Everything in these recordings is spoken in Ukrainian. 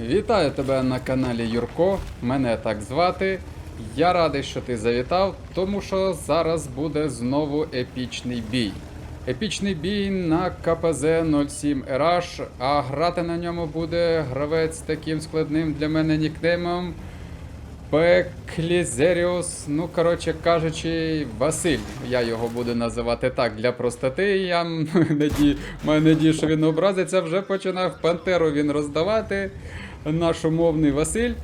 Вітаю тебе на каналі Юрко. Мене так звати. Я радий, що ти завітав, тому що зараз буде знову епічний бій. Епічний бій на КПЗ 07 RH, а грати на ньому буде гравець таким складним для мене нікнеймом Пеклізеріус, ну коротше кажучи, Василь. Я його буду називати так для простоти. Я маю надію, що він образиться. Вже починав пантеру він роздавати. Наш умовний Василь.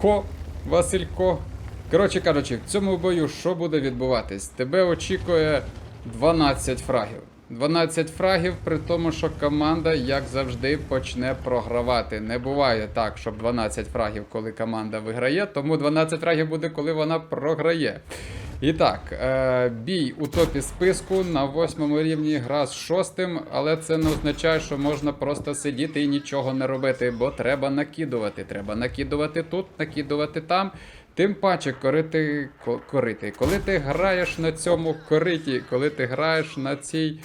Ко, Василько. Коротше кажучи, в цьому бою що буде відбуватись? Тебе очікує 12 фрагів. 12 фрагів, при тому, що команда, як завжди, почне програвати. Не буває так, щоб 12 фрагів, коли команда виграє, тому 12 фрагів буде, коли вона програє. І так, е, бій у топі списку на восьмому рівні гра з шостим, але це не означає, що можна просто сидіти і нічого не робити, бо треба накидувати. Треба накидувати тут, накидувати там. Тим паче, коли ти, ко- корити, коли ти граєш на цьому кориті, коли ти граєш на цій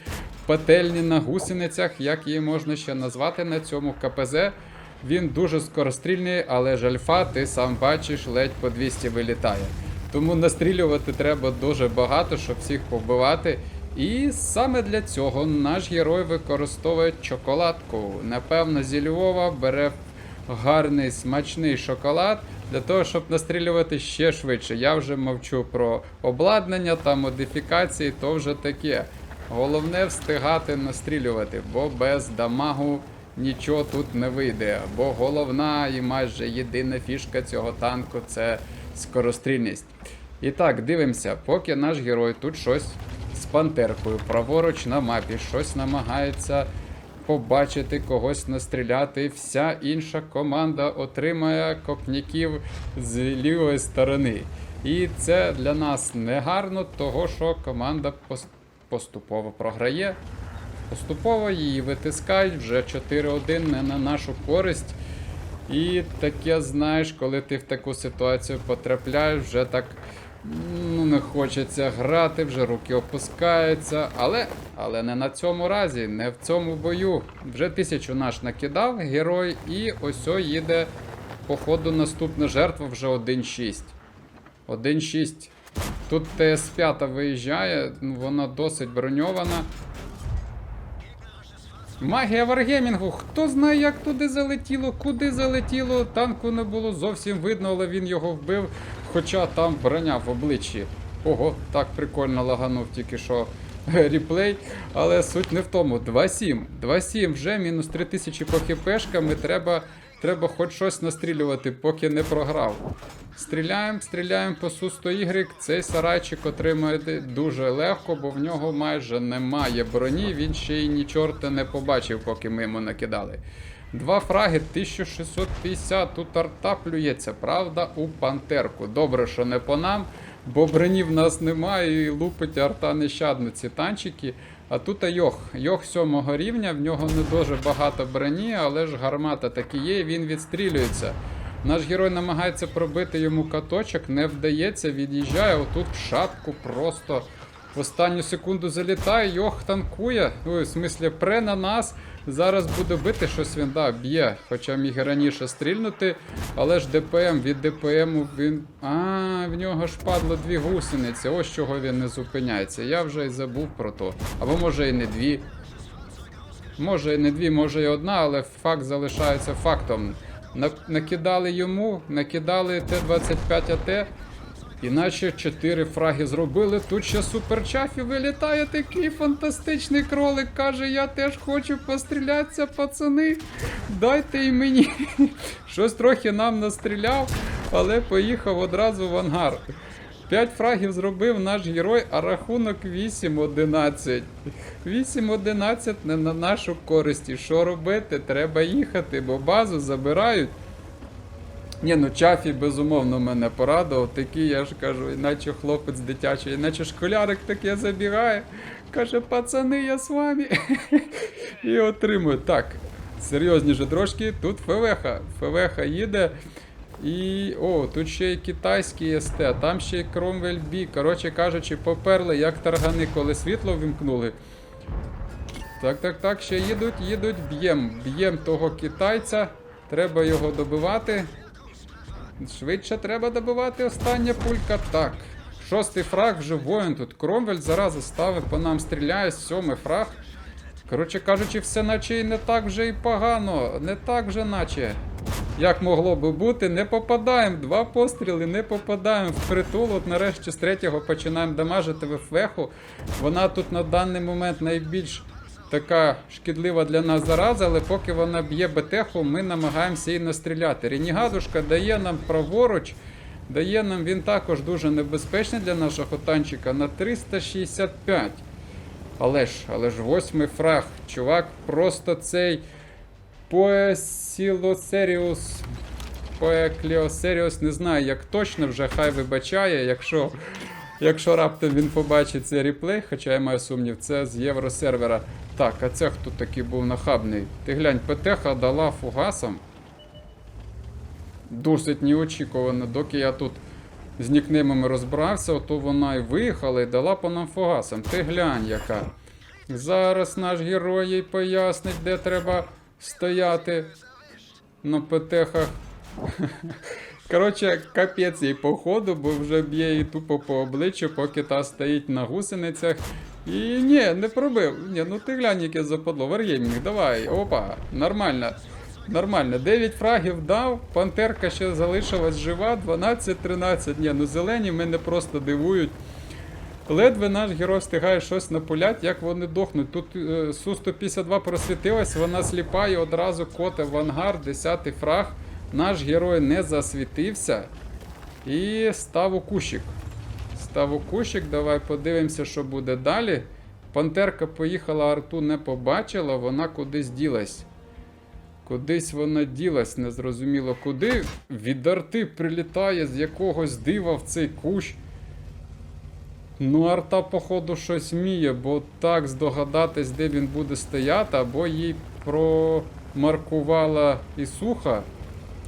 пательні на гусеницях, як її можна ще назвати на цьому КПЗ, він дуже скорострільний, але ж альфа, ти сам бачиш, ледь по 200 вилітає. Тому настрілювати треба дуже багато, щоб всіх побивати. І саме для цього наш герой використовує чоколадку. Напевно, зі Львова бере гарний смачний шоколад для того, щоб настрілювати ще швидше. Я вже мовчу про обладнання та модифікації, то вже таке. Головне встигати настрілювати, бо без дамагу нічого тут не вийде. Бо головна і майже єдина фішка цього танку це скорострільність. І так, дивимося, поки наш герой тут щось з пантеркою праворуч на мапі, щось намагається побачити, когось настріляти. Вся інша команда отримає копняків з лівої сторони. І це для нас не гарно, того що команда поступово програє. Поступово її витискають вже 4-1 не на нашу користь. І таке, знаєш, коли ти в таку ситуацію потрапляєш, вже так ну, не хочеться грати, вже руки опускаються. Але, але не на цьому разі, не в цьому бою. Вже тисячу наш накидав герой, і ось їде, походу, наступна жертва вже 1-6. 1-6. Тут ТС-5 виїжджає, ну, вона досить броньована. Магія Варгемінгу. Хто знає, як туди залетіло, куди залетіло. Танку не було зовсім видно, але він його вбив. Хоча там броня в обличчі. Ого, так прикольно лаганув тільки що ріплей. Але суть не в тому. 2-7. 2-7 вже мінус 3000 по хіпешкам, і Треба, треба хоч щось настрілювати, поки не програв. Стріляємо, стріляємо по Су-100Y. Цей сарайчик отримує дуже легко, бо в нього майже немає броні. Він ще й ні чорта не побачив, поки ми йому накидали. Два фраги 1650. Тут арта плюється, правда, у пантерку. Добре, що не по нам, бо броні в нас немає і лупить арта нещадно ці танчики. А тут Йох. Йох сьомого рівня, в нього не дуже багато броні, але ж гармата таки є, і він відстрілюється. Наш герой намагається пробити йому каточок, не вдається, від'їжджає отут в шапку просто. В останню секунду залітає, йох танкує. Ой, в смислі, пре на нас. Зараз буде бити щось він да, б'є. Хоча міг раніше стрільнути. Але ж ДПМ від ДПМу він. А, в нього ж падло дві гусениці. Ось чого він не зупиняється. Я вже й забув про то. Або може і не дві. Може і не дві, може і одна, але факт залишається фактом. Накидали йому, накидали Т-25 АТ, іначе 4 фраги зробили. Тут ще суперчафі вилітає такий фантастичний кролик. Каже, я теж хочу пострілятися, пацани. Дайте і мені. Щось трохи нам настріляв, але поїхав одразу в ангар. 5 фрагів зробив наш герой, а рахунок 8-11. 8-11 не на нашу користь. І що робити? Треба їхати, бо базу забирають. Ні, ну Чафі безумовно мене порадував. Такий, я ж кажу, іначе хлопець дитячий, іначе школярик таке забігає. Каже, пацани, я з вами. І отримує. Так, серйозніше трошки. Тут ФВХ. ФВХ їде. І. О, тут ще й китайський СТ, там ще й Кромвель Бі. Коротше кажучи, поперли, як таргани, коли світло вімкнули. Так, так, так, ще їдуть, їдуть, б'єм. Б'єм того китайця. Треба його добивати. Швидше треба добивати остання пулька. Так. Шостий фраг вже воїн тут. Кромвель зараза ставить по нам стріляє, сьомий фраг. Коротше кажучи, все наче і не так вже і погано. Не так вже наче. Як могло би бути, не попадаємо. Два постріли, не попадаємо в притул. От нарешті з третього починаємо дамажити в феху. Вона тут на даний момент найбільш така шкідлива для нас зараза, але поки вона б'є бетеху, ми намагаємося її настріляти. Ренігадушка дає нам праворуч. Дає нам він також дуже небезпечний для нашого танчика на 365. Але ж, але ж восьмий фраг. Чувак, просто цей Поесілосеріус. Поекліосеріус, не знаю, як точно вже хай вибачає, якщо, якщо раптом він побачить цей реплей, хоча я маю сумнів, це з євросервера. Так, а це хто такий був нахабний? Ти глянь, ПТХ дала фугасом. Досить неочікувано, доки я тут з нікнеймами розбирався, то вона і виїхала і дала по нам фугасам. Ти глянь, яка. Зараз наш герой їй пояснить, де треба стояти на ПТХах. Коротше, капець їй походу, бо вже б'є її тупо по обличчю, поки та стоїть на гусеницях. І ні, не пробив. Ні, ну ти глянь, яке западло. Вар'ємінг, давай. Опа, нормально. Нормально. 9 фрагів дав, пантерка ще залишилась жива, 12-13. Ні, ну зелені мене просто дивують. Ледве наш герой встигає щось напулять, як вони дохнуть. Тут е, Су-152 просвітилась, вона сліпа і одразу коте в ангар, 10 фраг. Наш герой не засвітився. І став у кущик. Став у кущик, давай подивимося, що буде далі. Пантерка поїхала, арту не побачила, вона кудись ділась. Кудись вона ділась, незрозуміло куди. Від арти прилітає з якогось дива в цей кущ. Ну, арта, походу, щось вміє, бо так здогадатись, де він буде стояти, або їй промаркувала і суха.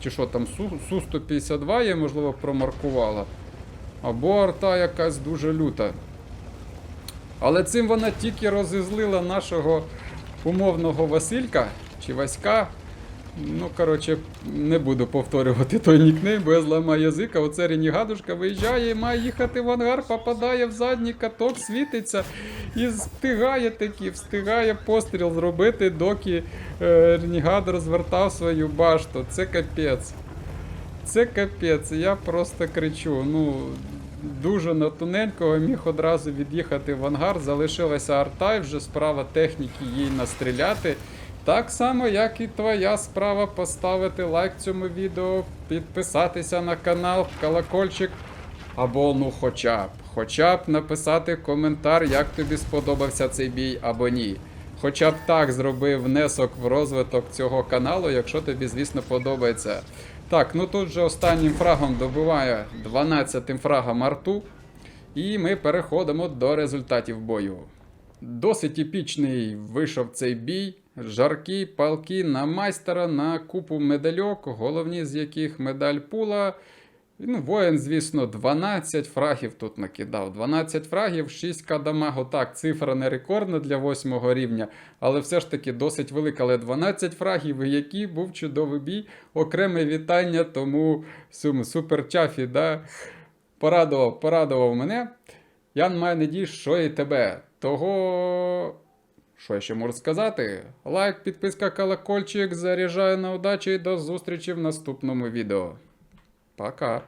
Чи що там, Су- Су-152 є, можливо, промаркувала. Або арта якась дуже люта. Але цим вона тільки розізлила нашого умовного Василька чи Васька. Ну, коротше, не буду повторювати той нікнейм, бо я зламаю язика. Оце Ренігадушка виїжджає і має їхати в ангар, попадає в задній каток, світиться і встигає таки, встигає постріл зробити, доки е, Ренігад розвертав свою башту. Це капець. Це капець. Я просто кричу. Ну, дуже на тоненького міг одразу від'їхати в ангар. Залишилася арта, і вже справа техніки їй настріляти. Так само, як і твоя справа поставити лайк цьому відео, підписатися на канал, колокольчик. Або ну хоча б, хоча б написати коментар, як тобі сподобався цей бій або ні. Хоча б так зроби внесок в розвиток цього каналу, якщо тобі, звісно, подобається. Так, ну тут же останнім фрагом добиває 12-тим фрагом арту. І ми переходимо до результатів бою. Досить епічний вийшов цей бій. Жаркі палки на майстера на купу медальок, головні з яких медаль пула. Ну, воїн, звісно, 12 фрагів тут накидав. 12 фрагів, 6к дамагу. Так, цифра не рекордна для 8 рівня, але все ж таки досить велика. Але 12 фрагів, і який був чудовий бій. Окреме вітання, тому сум- супер чафі, да? порадував, порадував мене. Я маю надію, що і тебе. Того. Що я ще можу сказати? Лайк, підписка, колокольчик, заряджаю на удачу і до зустрічі в наступному відео. Пока.